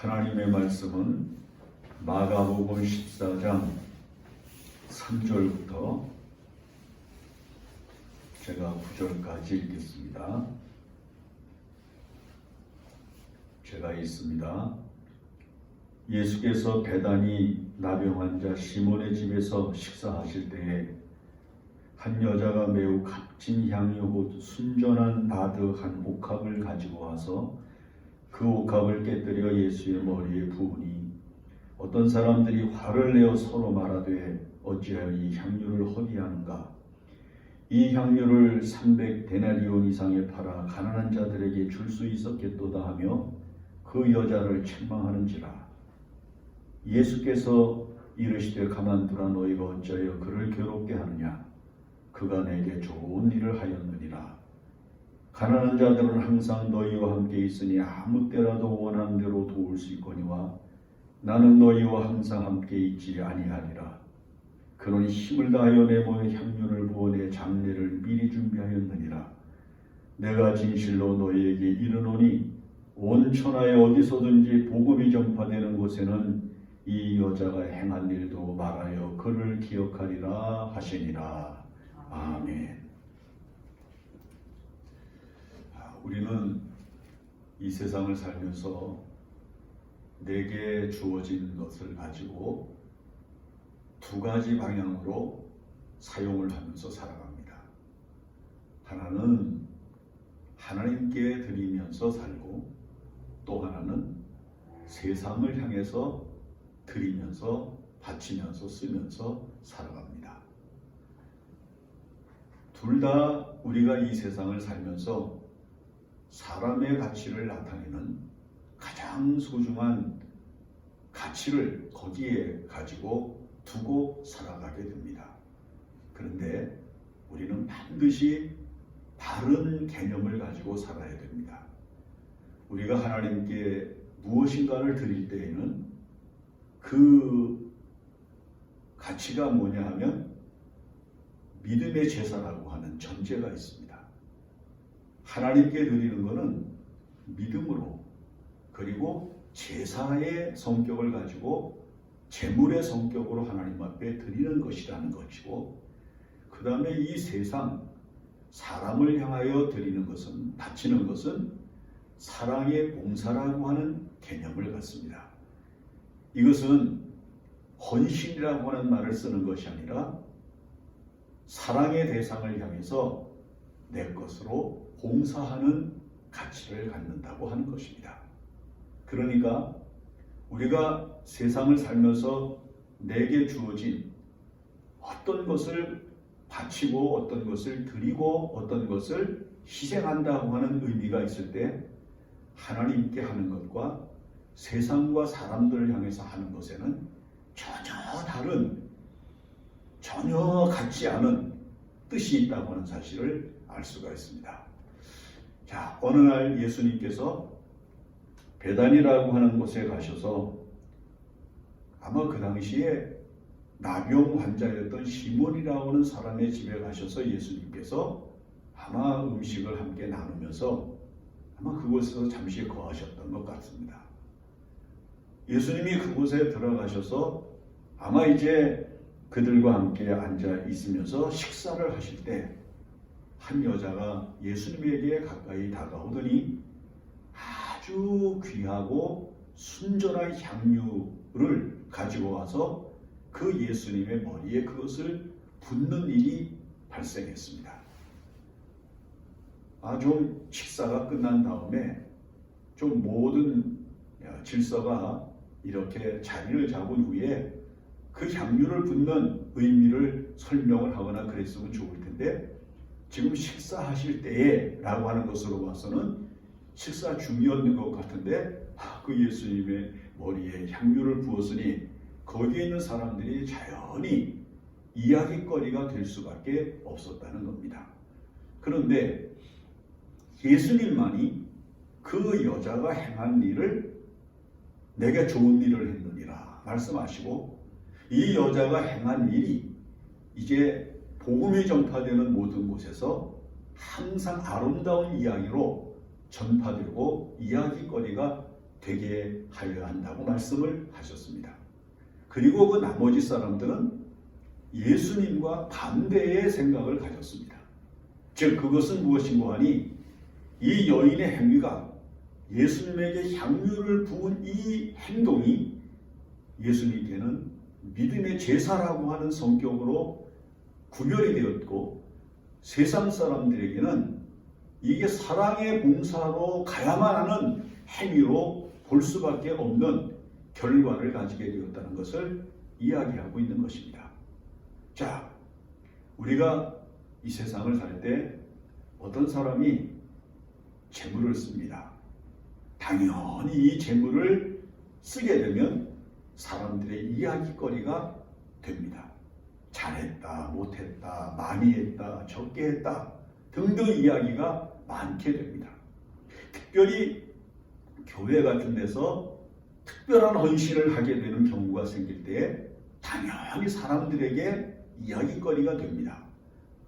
하나님의 말씀은 마가복음 14장 3절부터 제가 9절까지 읽겠습니다. 제가 있습니다. 예수께서 배단이 나병 환자 시몬의 집에서 식사하실 때에 한 여자가 매우 값진 향유 곧 순전한 나드 한 옥합을 가지고 와서 그 옥합을 깨뜨려 예수의 머리에 부으니 어떤 사람들이 화를 내어 서로 말하되 어찌하여 이 향유를 허비하는가? 이 향유를 300데나리온 이상에 팔아 가난한 자들에게 줄 수 있었겠도다 하며 그 여자를 책망하는지라. 예수께서 이르시되 가만두라 너희가 어찌하여 그를 괴롭게 하느냐? 그가 내게 좋은 일을 하였느니라 가난한 자들은 항상 너희와 함께 있으니 아무 때라도 원하는 대로 도울 수 있거니와 나는 너희와 항상 함께 있지 아니하리라. 그러니 힘을 다하여 내 몸에 향유를 부어 내 장례를 미리 준비하였느니라. 내가 진실로 너희에게 이르노니 온 천하에 어디서든지 복음이 전파되는 곳에는 이 여자가 행한 일도 말하여 그를 기억하리라 하시니라. 아멘. 아, 우리는 이 세상을 살면서 내게 주어진 것을 가지고 두 가지 방향으로 사용을 하면서 살아갑니다. 하나는 하나님께 드리면서 살고 또 하나는 세상을 향해서 드리면서 바치면서 쓰면서 살아갑니다. 둘 다 우리가 이 세상을 살면서 사람의 가치를 나타내는 가장 소중한 가치를 거기에 가지고 두고 살아가게 됩니다. 그런데 우리는 반드시 바른 개념을 가지고 살아야 됩니다. 우리가 하나님께 무엇인가를 드릴 때에는 그 가치가 뭐냐 하면 믿음의 제사라고 하는 전제가 있습니다. 하나님께 드리는 것은 믿음으로 그리고 제사의 성격을 가지고 제물의 성격으로 하나님 앞에 드리는 것이라는 것이고 그 다음에 이 세상 사람을 향하여 드리는 것은 바치는 것은 사랑의 봉사라고 하는 개념을 갖습니다. 이것은 헌신이라고 하는 말을 쓰는 것이 아니라 사랑의 대상을 향해서 내 것으로 봉사하는 가치를 갖는다고 하는 것입니다. 그러니까 우리가 세상을 살면서 내게 주어진 어떤 것을 바치고 어떤 것을 드리고 어떤 것을 희생한다고 하는 의미가 있을 때 하나님께 하는 것과 세상과 사람들을 향해서 하는 것에는 전혀 다른 전혀 같지 않은 뜻이 있다고 하는 사실을 알 수가 있습니다. 자, 어느 날 예수님께서 배단이라고 하는 곳에 가셔서 아마 그 당시에 나병 환자였던 시몬이라고 하는 사람의 집에 가셔서 예수님께서 아마 음식을 함께 나누면서 아마 그곳에서 잠시 거하셨던 것 같습니다. 예수님이 그곳에 들어가셔서 아마 이제 그들과 함께 앉아 있으면서 식사를 하실 때 한 여자가 예수님에게 가까이 다가오더니 아주 귀하고 순전한 향유를 가지고 와서 그 예수님의 머리에 그것을 붓는 일이 발생했습니다. 아, 좀 식사가 끝난 다음에 좀 모든 질서가 이렇게 자리를 잡은 후에 그 향유를 붓는 의미를 설명을 하거나 그랬으면 좋을 텐데 지금 식사하실 때에 라고 하는 것으로 봐서는 식사 중이었는 것 같은데 아, 그 예수님의 머리에 향유를 부었으니 거기에 있는 사람들이 자연히 이야기거리가 될 수밖에 없었다는 겁니다. 그런데 예수님만이 그 여자가 행한 일을 내게 좋은 일을 했느니라 말씀하시고 이 여자가 행한 일이 이제 복음이 전파되는 모든 곳에서 항상 아름다운 이야기로 전파되고 이야기거리가 되게 하여야 한다고 말씀을 하셨습니다. 그리고 그 나머지 사람들은 예수님과 반대의 생각을 가졌습니다. 즉 그것은 무엇인고 하니 이 여인의 행위가 예수님에게 향유를 부은 이 행동이 예수님께는 믿음의 제사라고 하는 성격으로 구별이 되었고 세상 사람들에게는 이게 사랑의 봉사로 가야만 하는 행위로 볼 수밖에 없는 결과를 가지게 되었다는 것을 이야기하고 있는 것입니다. 자, 우리가 이 세상을 살 때 어떤 사람이 재물을 씁니다. 당연히 이 재물을 쓰게 되면 사람들의 이야기거리가 됩니다. 잘했다, 못했다, 많이 했다, 적게 했다 등등 이야기가 많게 됩니다. 특별히 교회 같은 데서 특별한 헌신을 하게 되는 경우가 생길 때 당연히 사람들에게 이야기거리가 됩니다.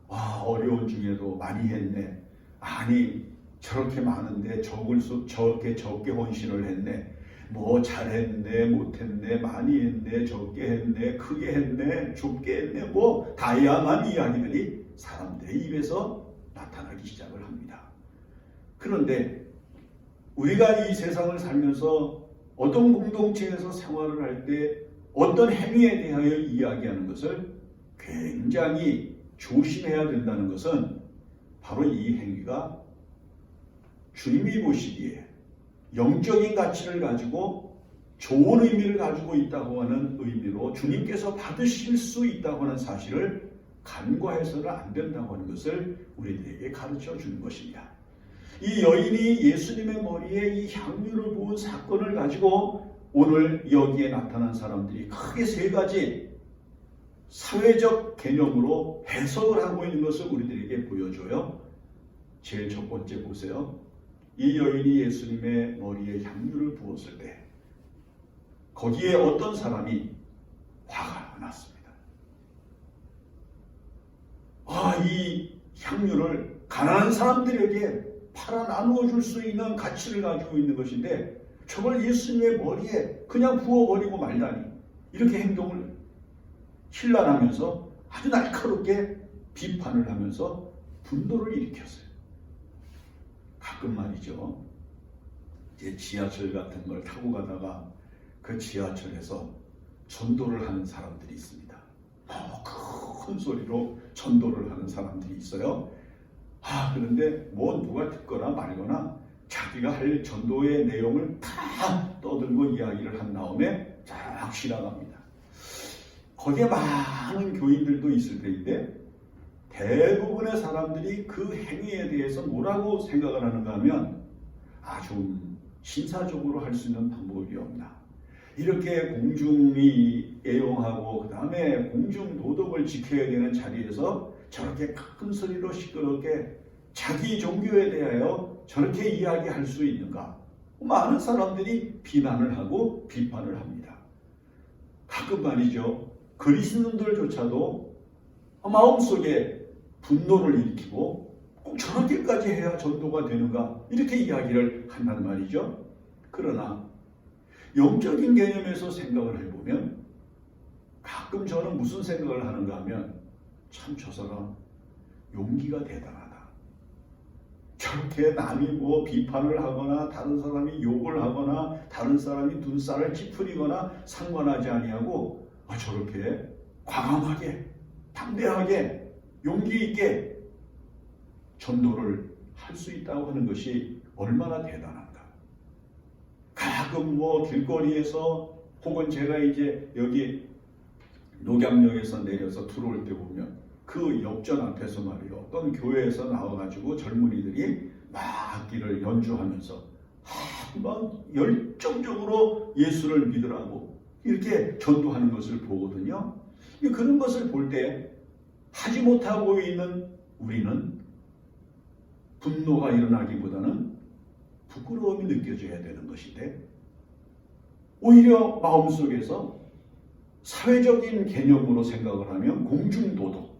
와, 어려운 중에도 많이 했네. 아니, 저렇게 많은데 적을 수, 저렇게 적게 헌신을 했네. 뭐 잘했네, 못했네, 많이 했네, 적게 했네, 크게 했네, 좁게 했네, 뭐 다양한 이야기들이 사람들의 입에서 나타나기 시작을 합니다. 그런데 우리가 이 세상을 살면서 어떤 공동체에서 생활을 할 때 어떤 행위에 대하여 이야기하는 것을 굉장히 조심해야 된다는 것은 바로 이 행위가 주님이 보시기에 영적인 가치를 가지고 좋은 의미를 가지고 있다고 하는 의미로 주님께서 받으실 수 있다고 하는 사실을 간과해서는 안 된다고 하는 것을 우리들에게 가르쳐 주는 것입니다. 이 여인이 예수님의 머리에 이 향유를 부은 사건을 가지고 오늘 여기에 나타난 사람들이 크게 세 가지 사회적 개념으로 해석을 하고 있는 것을 우리들에게 보여줘요. 제일 첫 번째 보세요. 이 여인이 예수님의 머리에 향유를 부었을 때 거기에 어떤 사람이 화가 났습니다. 아, 이 향유를 가난한 사람들에게 팔아 나누어 줄 수 있는 가치를 가지고 있는 것인데 저걸 예수님의 머리에 그냥 부어버리고 말다니 이렇게 행동을 신란하면서 아주 날카롭게 비판을 하면서 분노를 일으켰어요. 가끔 말이죠. 이제 지하철 같은 걸 타고 가다가 그 지하철에서 전도를 하는 사람들이 있습니다. 너무 큰 소리로 전도를 하는 사람들이 있어요. 아, 그런데 뭐 누가 듣거나 말거나 자기가 할 전도의 내용을 다 떠들고 이야기를 한 다음에 쫙 지나갑니다. 거기에 많은 교인들도 있을 텐데 대부분의 사람들이 그 행위에 대해서 뭐라고 생각을 하는가 하면 아, 좀 신사적으로 할 수 있는 방법이 없나. 이렇게 공중이 애용하고 그 다음에 공중 도덕을 지켜야 되는 자리에서 저렇게 큰 소리로 시끄럽게 자기 종교에 대하여 저렇게 이야기할 수 있는가? 많은 사람들이 비난을 하고 비판을 합니다. 가끔 말이죠. 그리스도인들조차도 마음속에 분노를 일으키고 꼭 저렇게까지 해야 전도가 되는가? 이렇게 이야기를 한단 말이죠. 그러나 영적인 개념에서 생각을 해보면 가끔 저는 무슨 생각을 하는가 하면 참 저 사람 용기가 대단하다. 저렇게 남이 뭐 비판을 하거나 다른 사람이 욕을 하거나 다른 사람이 눈살을 찌푸리거나 상관하지 아니하고 아, 저렇게 과감하게 담대하게 용기 있게 전도를 할 수 있다고 하는 것이 얼마나 대단한가. 가끔 뭐 길거리에서 혹은 제가 이제 여기 녹양역에서 내려서 들어올 때 보면 그 역전 앞에서 말이요. 어떤 교회에서 나와가지고 젊은이들이 막 악기를 연주하면서 막 열정적으로 예수를 믿으라고 이렇게 전도하는 것을 보거든요. 그런 것을 볼 때 하지 못하고 있는 우리는 분노가 일어나기보다는 부끄러움이 느껴져야 되는 것인데 오히려 마음속에서 사회적인 개념으로 생각을 하면 공중도덕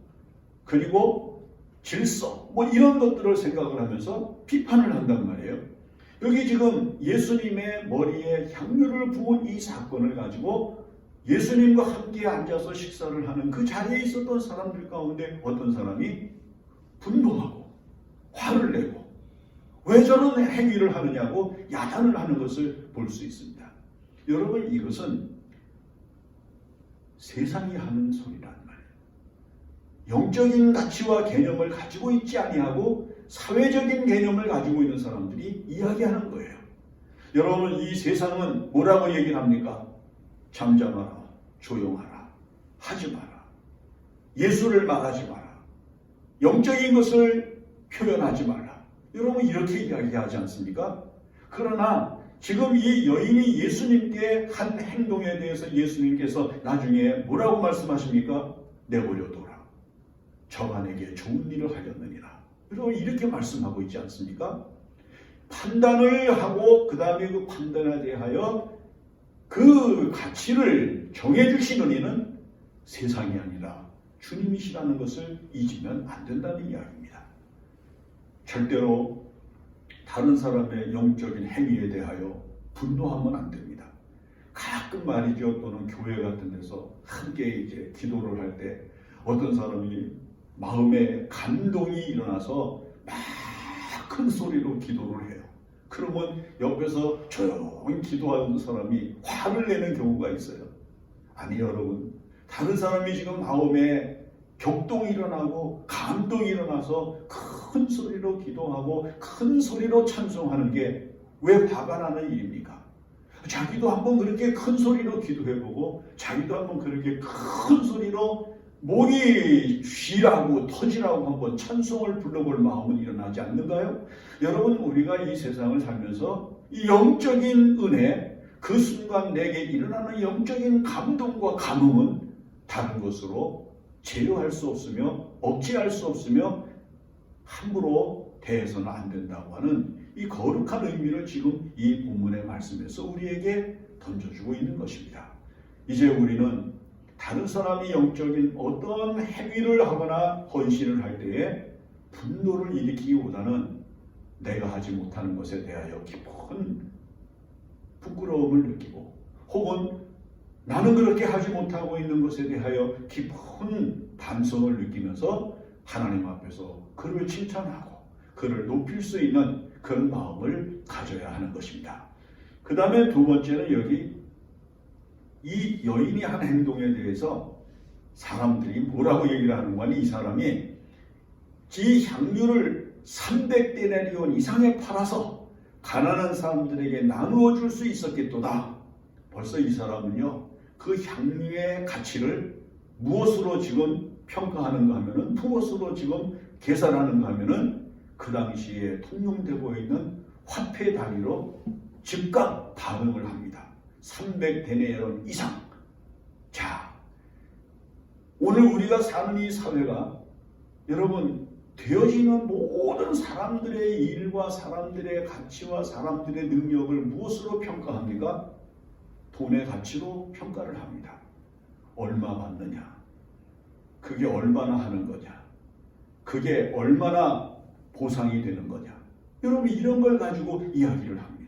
그리고 질서 뭐 이런 것들을 생각을 하면서 비판을 한단 말이에요. 여기 지금 예수님의 머리에 향유를 부은 이 사건을 가지고 예수님과 함께 앉아서 식사를 하는 그 자리에 있었던 사람들 가운데 어떤 사람이 분노하고 화를 내고 왜 저런 행위를 하느냐고 야단을 하는 것을 볼 수 있습니다. 여러분 이것은 세상이 하는 소리란 말이에요. 영적인 가치와 개념을 가지고 있지 아니하고 사회적인 개념을 가지고 있는 사람들이 이야기하는 거예요. 여러분 이 세상은 뭐라고 얘기를 합니까? 잠잠하라, 조용하라, 하지 마라, 예수를 말하지 마라, 영적인 것을 표현하지 마라. 여러분 이렇게 이야기하지 않습니까? 그러나 지금 이 여인이 예수님께 한 행동에 대해서 예수님께서 나중에 뭐라고 말씀하십니까? 내버려둬라. 저간에게 좋은 일을 하였느니라. 여러분 이렇게 말씀하고 있지 않습니까? 판단을 하고 그 다음에 그 판단에 대하여 그 가치를 정해주시는 이는 세상이 아니라 주님이시라는 것을 잊으면 안 된다는 이야기입니다. 절대로 다른 사람의 영적인 행위에 대하여 분노하면 안 됩니다. 가끔 말이죠. 또는 교회 같은 데서 함께 이제 기도를 할 때 어떤 사람이 마음에 감동이 일어나서 막 큰 소리로 기도를 해요. 그러면 옆에서 조용히 기도하는 사람이 화를 내는 경우가 있어요. 아니 여러분 다른 사람이 지금 마음에 격동이 일어나고 감동이 일어나서 큰 소리로 기도하고 큰 소리로 찬송하는 게 왜 화가 나는 일입니까? 자기도 한번 그렇게 큰 소리로 기도해보고 자기도 한번 그렇게 큰 소리로 목이 쉬라고 터지라고 한번 찬송을 불러볼 마음은 일어나지 않는가요? 여러분 우리가 이 세상을 살면서 이 영적인 은혜 그 순간 내게 일어나는 영적인 감동과 감흥은 다른 것으로 제어할 수 없으며 억제할 수 없으며 함부로 대해서는 안 된다고 하는 이 거룩한 의미를 지금 이 본문의 말씀에서 우리에게 던져주고 있는 것입니다. 이제 우리는 다른 사람이 영적인 어떤 행위를 하거나 헌신을 할 때에 분노를 일으키기보다는 내가 하지 못하는 것에 대하여 깊은 부끄러움을 느끼고 혹은 나는 그렇게 하지 못하고 있는 것에 대하여 깊은 반성을 느끼면서 하나님 앞에서 그를 칭찬하고 그를 높일 수 있는 그런 마음을 가져야 하는 것입니다. 그 다음에 두 번째는 여기 이 여인이 한 행동에 대해서 사람들이 뭐라고 얘기를 하는 거니 이 사람이 지 향유를 300데나리온 이상에 팔아서 가난한 사람들에게 나누어 줄 수 있었겠도다. 벌써 이 사람은요 그 향유의 가치를 무엇으로 지금 평가하는가 하면은 무엇으로 지금 계산하는가 하면은 그 당시에 통용되고 있는 화폐 단위로 즉각 반응을 합니다. 300데네론 이상. 자, 오늘 우리가 사는 이 사회가 여러분 되어지는 모든 사람들의 일과 사람들의 가치와 사람들의 능력을 무엇으로 평가합니까? 돈의 가치로 평가를 합니다. 얼마 받느냐? 그게 얼마나 하는 거냐? 그게 얼마나 보상이 되는 거냐? 여러분 이런 걸 가지고 이야기를 합니다.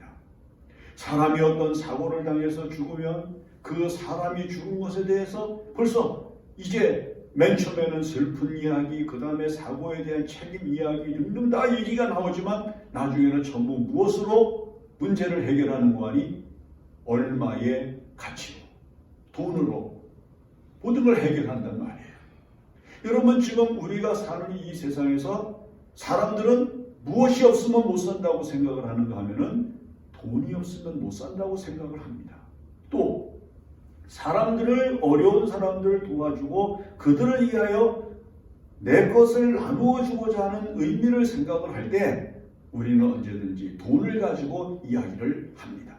사람이 어떤 사고를 당해서 죽으면 그 사람이 죽은 것에 대해서 벌써 이제 맨 처음에는 슬픈 이야기, 그 다음에 사고에 대한 책임 이야기 등등 다 얘기가 나오지만 나중에는 전부 무엇으로 문제를 해결하는 거 아니? 얼마의 가치로, 돈으로 모든 걸 해결한단 말이에요. 여러분 지금 우리가 사는 이 세상에서 사람들은 무엇이 없으면 못 산다고 생각을 하는가 하면은 돈이 없으면 못 산다고 생각을 합니다. 또 사람들을 어려운 사람들을 도와주고 그들을 위하여 내 것을 나누어 주고자 하는 의미를 생각을 할 때 우리는 언제든지 돈을 가지고 이야기를 합니다.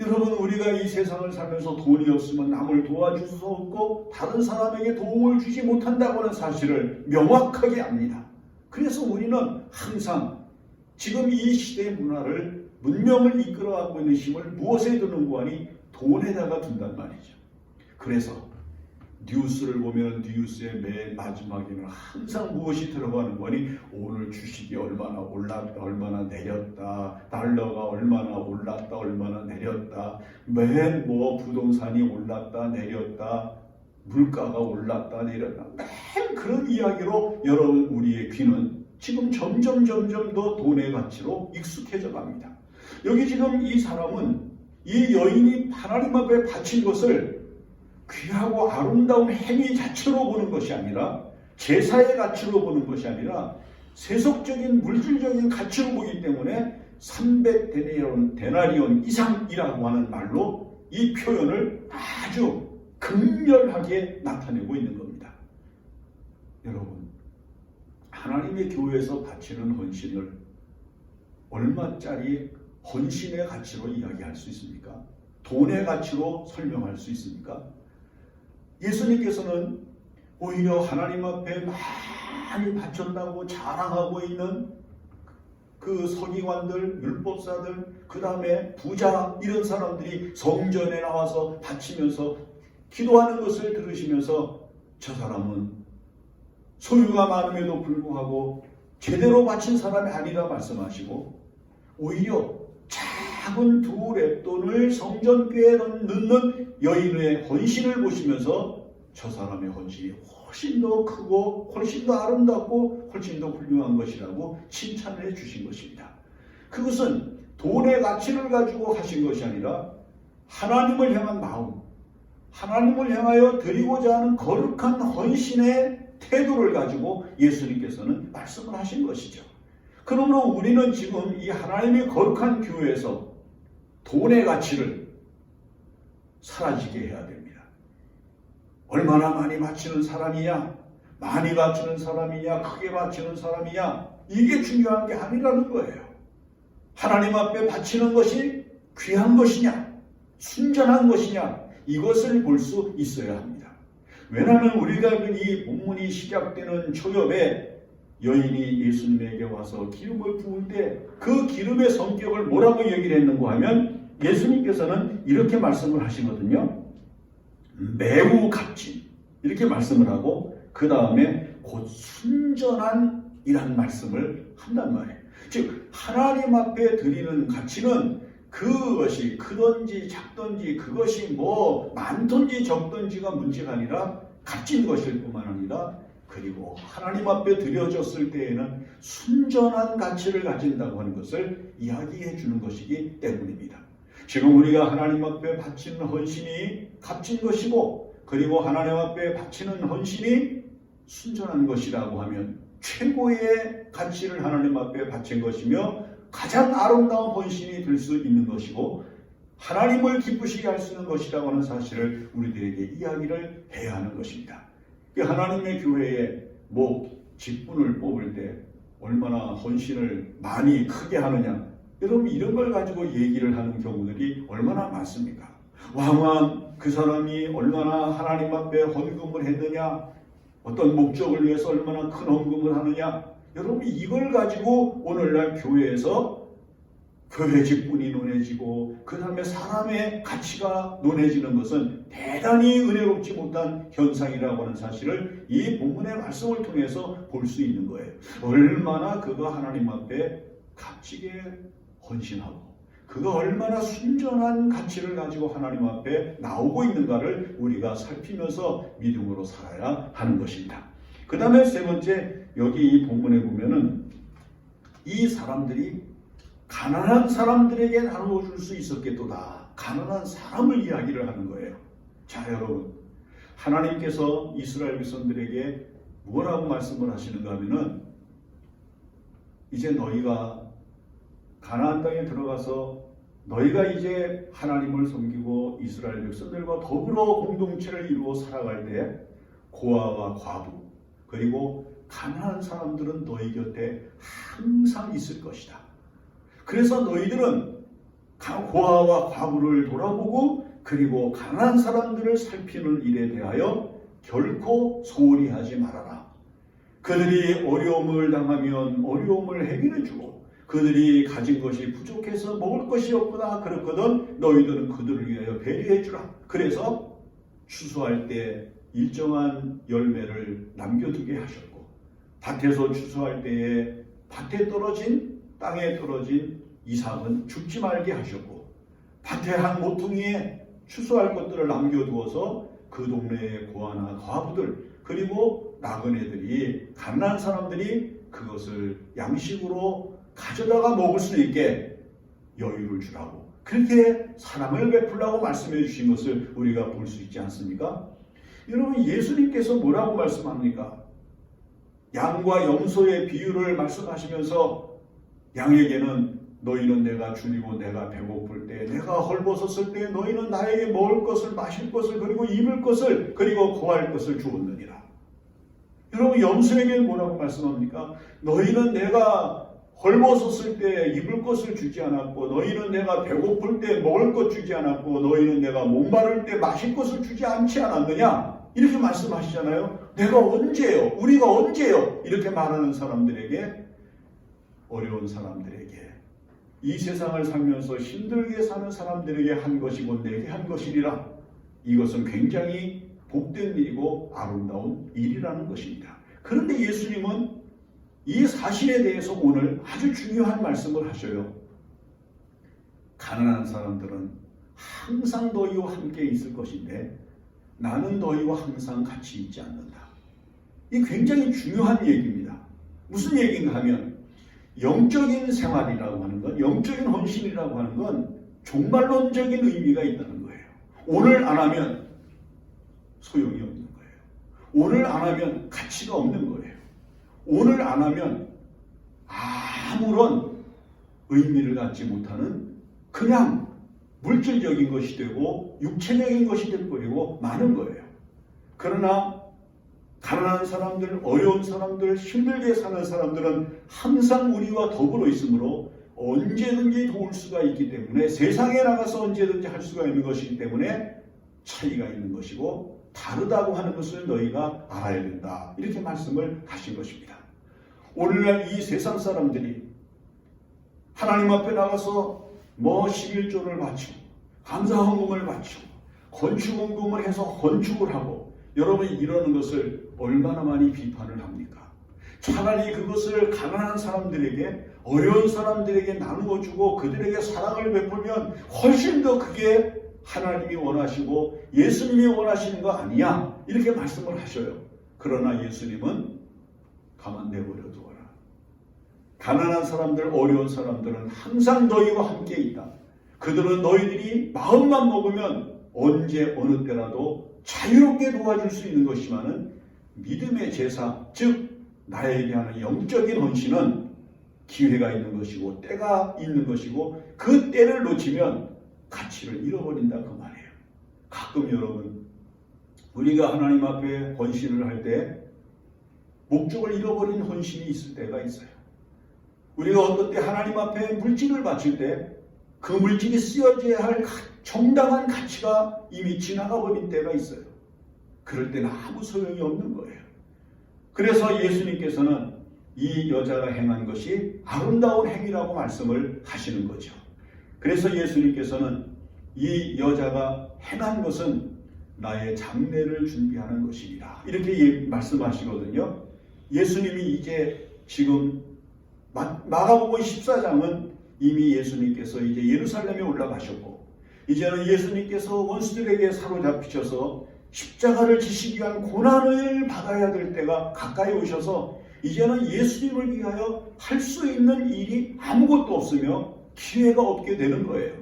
여러분 우리가 이 세상을 살면서 돈이 없으면 남을 도와줄 수 없고 다른 사람에게 도움을 주지 못한다고 하는 사실을 명확하게 압니다. 그래서 우리는 항상 지금 이 시대의 문화를 문명을 이끌어가고 있는 힘을 무엇에 두는 거하니 돈에다가 둔단 말이죠. 그래서 뉴스를 보면 뉴스의 맨 마지막에는 항상 무엇이 들어가는 거니 오늘 주식이 얼마나 올랐다 얼마나 내렸다 달러가 얼마나 올랐다 얼마나 내렸다 맨 뭐 부동산이 올랐다 내렸다 물가가 올랐다 내렸다 맨 그런 이야기로 여러분 우리의 귀는 지금 점점 점점 더 돈의 가치로 익숙해져 갑니다. 여기 지금 이 사람은 이 여인이 하나님 앞에 바친 것을 귀하고 아름다운 행위 자체로 보는 것이 아니라 제사의 가치로 보는 것이 아니라 세속적인 물질적인 가치로 보기 때문에 300데나리온 데나리온 이상이라고 하는 말로 이 표현을 아주 극렬하게 나타내고 있는 겁니다. 여러분, 하나님의 교회에서 바치는 헌신을 얼마짜리 헌신의 가치로 이야기할 수 있습니까? 돈의 가치로 설명할 수 있습니까? 예수님께서는 오히려 하나님 앞에 많이 바쳤다고 자랑하고 있는 그 서기관들, 율법사들, 그 다음에 부자 이런 사람들이 성전에 나와서 바치면서 기도하는 것을 들으시면서 저 사람은 소유가 많음에도 불구하고 제대로 바친 사람이 아니다 말씀하시고 오히려 작은 두 랩돈을 성전교에 넣는 여인의 헌신을 보시면서 저 사람의 헌신이 훨씬 더 크고 훨씬 더 아름답고 훨씬 더 훌륭한 것이라고 칭찬을 해 주신 것입니다. 그것은 돈의 가치를 가지고 하신 것이 아니라 하나님을 향한 마음, 하나님을 향하여 드리고자 하는 거룩한 헌신의 태도를 가지고 예수님께서는 말씀을 하신 것이죠. 그러므로 우리는 지금 이 하나님의 거룩한 교회에서 돈의 가치를 사라지게 해야 됩니다. 얼마나 많이 바치는 사람이냐, 많이 바치는 사람이냐, 크게 바치는 사람이냐, 이게 중요한 게 아니라는 거예요. 하나님 앞에 바치는 것이 귀한 것이냐, 순전한 것이냐, 이것을 볼 수 있어야 합니다. 왜냐하면 우리가 이 본문이 시작되는 초엽에 여인이 예수님에게 와서 기름을 때그 기름의 성격을 뭐라고 얘기를 했는가 하면 예수님께서는 이렇게 말씀을 하시거든요. 매우 값진 이렇게 말씀을 하고 그 다음에 곧 순전한 이란 말씀을 한단 말이에요. 즉 하나님 앞에 드리는 가치는 그것이 크든지 작든지 그것이 뭐 많든지 적든지가 문제가 아니라 값진 것일 뿐만 아니라 그리고 하나님 앞에 드려졌을 때에는 순전한 가치를 가진다고 하는 것을 이야기해 주는 것이기 때문입니다. 지금 우리가 하나님 앞에 바치는 헌신이 값진 것이고 그리고 하나님 앞에 바치는 헌신이 순전한 것이라고 하면 최고의 가치를 하나님 앞에 바친 것이며 가장 아름다운 헌신이 될 수 있는 것이고 하나님을 기쁘시게 할 수 있는 것이라고 하는 사실을 우리들에게 이야기를 해야 하는 것입니다. 그 하나님의 교회에 뭐 직분을 뽑을 때 얼마나 헌신을 많이 크게 하느냐 여러분 이런 걸 가지고 얘기를 하는 경우들이 얼마나 많습니까? 왕왕 그 사람이 얼마나 하나님 앞에 헌금을 했느냐 어떤 목적을 위해서 얼마나 큰 헌금을 하느냐 여러분 이걸 가지고 오늘날 교회에서 교회 직분이 논해지고 그 다음에 사람의 가치가 논해지는 것은 대단히 은혜롭지 못한 현상이라고 하는 사실을 이 본문의 말씀을 통해서 볼 수 있는 거예요. 얼마나 그가 하나님 앞에 값지게 헌신하고 그가 얼마나 순전한 가치를 가지고 하나님 앞에 나오고 있는가를 우리가 살피면서 믿음으로 살아야 하는 것입니다. 그 다음에 세 번째 여기 이 본문에 보면은 이 사람들이 가난한 사람들에게 나누어 줄 수 있었겠도다. 가난한 사람을 이야기를 하는 거예요. 자, 여러분. 하나님께서 이스라엘 백성들에게 뭐라고 말씀을 하시는가 하면은 이제 너희가 가나안 땅에 들어가서 너희가 이제 하나님을 섬기고 이스라엘 백성들과 더불어 공동체를 이루어 살아갈 때 고아와 과부 그리고 가난한 사람들은 너희 곁에 항상 있을 것이다. 그래서 너희들은 고아와 과부를 돌아보고 그리고 강한 사람들을 살피는 일에 대하여 결코 소홀히 하지 말아라. 그들이 어려움을 당하면 어려움을 해결해 주고 그들이 가진 것이 부족해서 먹을 것이 없구나 그렇거든 너희들은 그들을 위하여 배려해 주라. 그래서 추수할 때 일정한 열매를 남겨두게 하셨고 밭에서 추수할 때에 밭에 떨어진 땅에 떨어진 이삭은 죽지 말게 하셨고 밭에 한 모퉁이에 추수할 것들을 남겨두어서 그 동네의 고아나 과부들 그리고 나그네들이 가난한 사람들이 그것을 양식으로 가져다가 먹을 수 있게 여유를 주라고 그렇게 사랑을 베풀라고 말씀해 주신 것을 우리가 볼 수 있지 않습니까? 여러분 예수님께서 뭐라고 말씀합니까? 양과 염소의 비유를 말씀하시면서 양에게는 너희는 내가 줄이고 내가 배고플 때 내가 헐벗었을 때 너희는 나에게 먹을 것을 마실 것을 그리고 입을 것을 그리고 구할 것을 주었느니라. 여러분 염소에게 뭐라고 말씀합니까? 너희는 내가 헐벗었을 때 입을 것을 주지 않았고 너희는 내가 배고플 때 먹을 것 주지 않았고 너희는 내가 목마를 때 마실 것을 주지 않지 않았느냐? 이렇게 말씀하시잖아요. 내가 언제요? 우리가 언제요? 이렇게 말하는 사람들에게 어려운 사람들에게 이 세상을 살면서 힘들게 사는 사람들에게 한 것이고 내게 한 것이리라. 이것은 굉장히 복된 일이고 아름다운 일이라는 것입니다. 그런데 예수님은 이 사실에 대해서 오늘 아주 중요한 말씀을 하셔요. 가난한 사람들은 항상 너희와 함께 있을 것인데 나는 너희와 항상 같이 있지 않는다. 이 굉장히 중요한 얘기입니다. 무슨 얘기인가 하면 영적인 생활이라고 하는 건 영적인 헌신이라고 하는 건 종말론적인 의미가 있다는 거예요. 오늘 안 하면 소용이 없는 거예요. 오늘 안 하면 가치가 없는 거예요. 오늘 안 하면 아무런 의미를 갖지 못하는 그냥 물질적인 것이 되고 육체적인 것이 되버리고 많은 거예요. 그러나 가난한 사람들, 어려운 사람들, 힘들게 사는 사람들은 항상 우리와 더불어 있으므로 언제든지 도울 수가 있기 때문에 세상에 나가서 언제든지 할 수가 있는 것이기 때문에 차이가 있는 것이고 다르다고 하는 것을 너희가 알아야 된다. 이렇게 말씀을 하신 것입니다. 오늘날 이 세상 사람들이 하나님 앞에 나가서 뭐 11조를 바치고 감사헌금을 바치고 건축헌금을 해서 건축을 하고 여러분이 이러는 것을 얼마나 많이 비판을 합니까? 차라리 그것을 가난한 사람들에게 어려운 사람들에게 나누어 주고 그들에게 사랑을 베풀면 훨씬 더 그게 하나님이 원하시고 예수님이 원하시는 거 아니야 이렇게 말씀을 하셔요. 그러나 예수님은 가만 내버려 두어라. 가난한 사람들, 어려운 사람들은 항상 너희와 함께 있다. 그들은 너희들이 마음만 먹으면 언제 어느 때라도 자유롭게 도와줄 수 있는 것이지만은 믿음의 제사, 즉 나에게 하는 영적인 헌신은 기회가 있는 것이고 때가 있는 것이고 그 때를 놓치면 가치를 잃어버린다 그 말이에요. 가끔 여러분 우리가 하나님 앞에 헌신을 할 때 목적을 잃어버린 헌신이 있을 때가 있어요. 우리가 어떤 때 하나님 앞에 물질을 바칠 때 그 물질이 쓰여져야 할 정당한 가치가 이미 지나가 버린 때가 있어요. 그럴 때는 아무 소용이 없는 거예요. 그래서 예수님께서는 이 여자가 행한 것이 아름다운 행위라고 말씀을 하시는 거죠. 그래서 예수님께서는 이 여자가 행한 것은 나의 장례를 준비하는 것이니라. 이렇게 말씀하시거든요. 예수님이 이제 지금 마가복음 14장은 이미 예수님께서 이제 예루살렘에 올라가셨고 이제는 예수님께서 원수들에게 사로잡히셔서 십자가를 지시기 위한 고난을 받아야 될 때가 가까이 오셔서 이제는 예수님을 위하여 할 수 있는 일이 아무것도 없으며 기회가 없게 되는 거예요.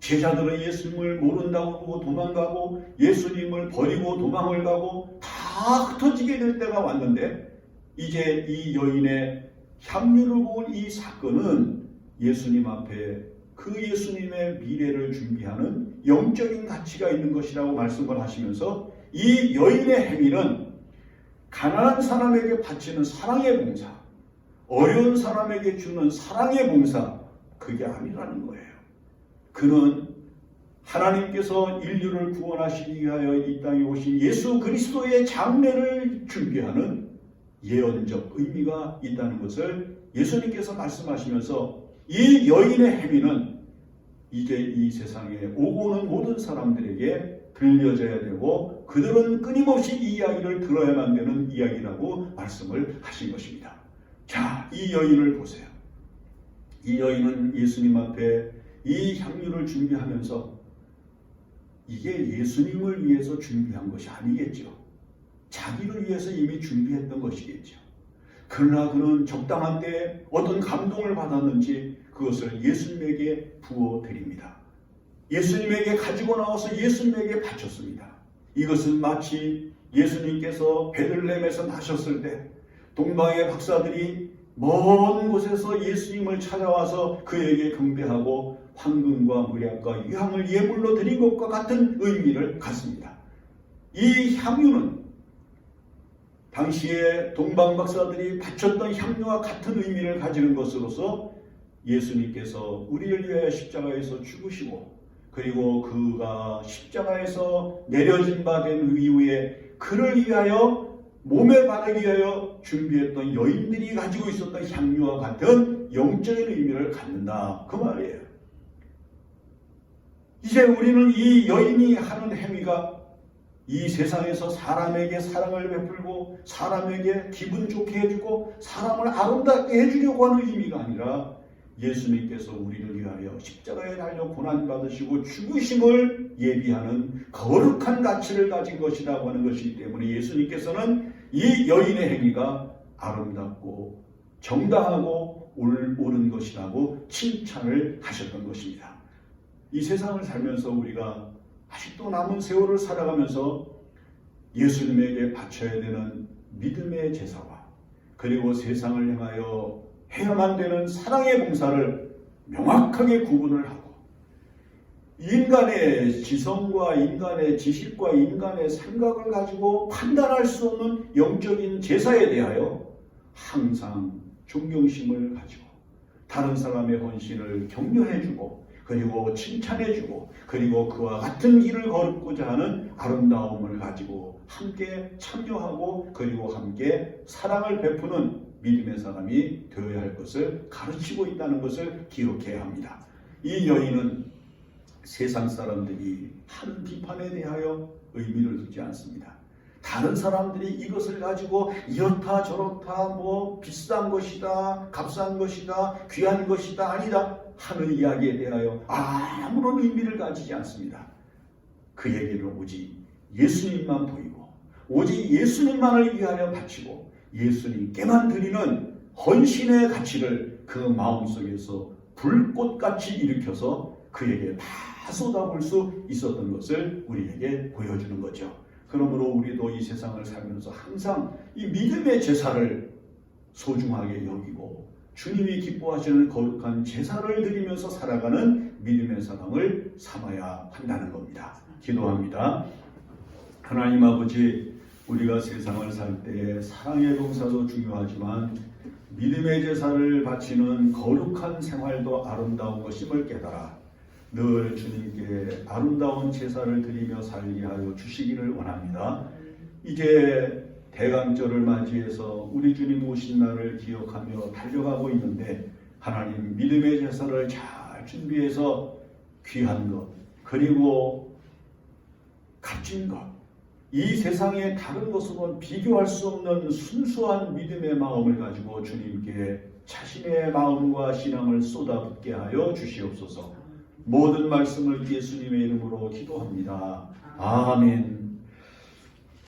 제자들은 예수님을 모른다고 도망가고 예수님을 버리고 도망을 가고 다 흩어지게 될 때가 왔는데 이제 이 여인의 향유를 부은 이 사건은 예수님 앞에 그 예수님의 미래를 준비하는 영적인 가치가 있는 것이라고 말씀을 하시면서 이 여인의 행위는 가난한 사람에게 바치는 사랑의 봉사, 어려운 사람에게 주는 사랑의 봉사, 그게 아니라는 거예요. 그는 하나님께서 인류를 구원하시기 위하여 이 땅에 오신 예수 그리스도의 장례를 준비하는 예언적 의미가 있다는 것을 예수님께서 말씀하시면서 이 여인의 행위는 이제 이 세상에 오고 오는 모든 사람들에게 들려져야 되고 그들은 끊임없이 이 이야기를 들어야만 되는 이야기라고 말씀을 하신 것입니다. 자, 이 여인을 보세요. 이 여인은 예수님 앞에 이 향유를 준비하면서 이게 예수님을 위해서 준비한 것이 아니겠죠. 자기를 위해서 이미 준비했던 것이겠죠. 그러나 그는 적당한 때에 어떤 감동을 받았는지 그것을 예수님에게 부어 드립니다. 예수님에게 가지고 나와서 예수님에게 바쳤습니다. 이것은 마치 예수님께서 베들레헴에서 나셨을 때 동방의 박사들이 먼 곳에서 예수님을 찾아와서 그에게 경배하고 황금과 무량과 유향을 예물로 드린 것과 같은 의미를 갖습니다. 이 향유는 당시에 동방 박사들이 바쳤던 향유와 같은 의미를 가지는 것으로서 예수님께서 우리를 위하여 십자가에서 죽으시고 그리고 그가 십자가에서 내려진 바 된 이후에 그를 위하여 몸에 바르기 위하여 준비했던 여인들이 가지고 있었던 향유와 같은 영적인 의미를 갖는다 그 말이에요. 이제 우리는 이 여인이 하는 행위가 이 세상에서 사람에게 사랑을 베풀고 사람에게 기분 좋게 해주고 사람을 아름답게 해주려고 하는 의미가 아니라 예수님께서 우리를 위하여 십자가에 달려 고난받으시고 죽으심을 예비하는 거룩한 가치를 가진 것이라고 하는 것이기 때문에 예수님께서는 이 여인의 행위가 아름답고 정당하고 옳은 것이라고 칭찬을 하셨던 것입니다. 이 세상을 살면서 우리가 아직도 남은 세월을 살아가면서 예수님에게 바쳐야 되는 믿음의 제사와 그리고 세상을 향하여 해야만 되는 사랑의 봉사를 명확하게 구분을 하고 인간의 지성과 인간의 지식과 인간의 생각을 가지고 판단할 수 없는 영적인 제사에 대하여 항상 존경심을 가지고 다른 사람의 헌신을 격려해주고 그리고 칭찬해주고 그리고 그와 같은 길을 걸고자 하는 아름다움을 가지고 함께 참여하고 그리고 함께 사랑을 베푸는 믿음의 사람이 되어야 할 것을 가르치고 있다는 것을 기록해야 합니다. 이 여인은 세상 사람들이 하는 비판에 대하여 의미를 두지 않습니다. 다른 사람들이 이것을 가지고 이렇다 저렇다 뭐 비싼 것이다 값싼 것이다 귀한 것이다 아니다 하는 이야기에 대하여 아무런 의미를 가지지 않습니다. 그에게는 오직 예수님만 보이고 오직 예수님만을 위하여 바치고 예수님께만 드리는 헌신의 가치를 그 마음속에서 불꽃같이 일으켜서 그에게 다 쏟아볼 수 있었던 것을 우리에게 보여주는 거죠. 그러므로 우리도 이 세상을 살면서 항상 이 믿음의 제사를 소중하게 여기고 주님이 기뻐하시는 거룩한 제사를 드리면서 살아가는 믿음의 사람을 삼아야 한다는 겁니다. 기도합니다. 하나님 아버지, 우리가 세상을 살 때에 사랑의 봉사도 중요하지만 믿음의 제사를 바치는 거룩한 생활도 아름다운 것임을 깨달아 늘 주님께 아름다운 제사를 드리며 살게 하여 주시기를 원합니다. 이제 대강절을 맞이해서 우리 주님 오신 날을 기억하며 달려가고 있는데 하나님 믿음의 제사를 잘 준비해서 귀한 것 그리고 값진 것 이 세상의 다른 것으로는 비교할 수 없는 순수한 믿음의 마음을 가지고 주님께 자신의 마음과 신앙을 쏟아붓게 하여 주시옵소서. 모든 말씀을 예수님의 이름으로 기도합니다. 아멘.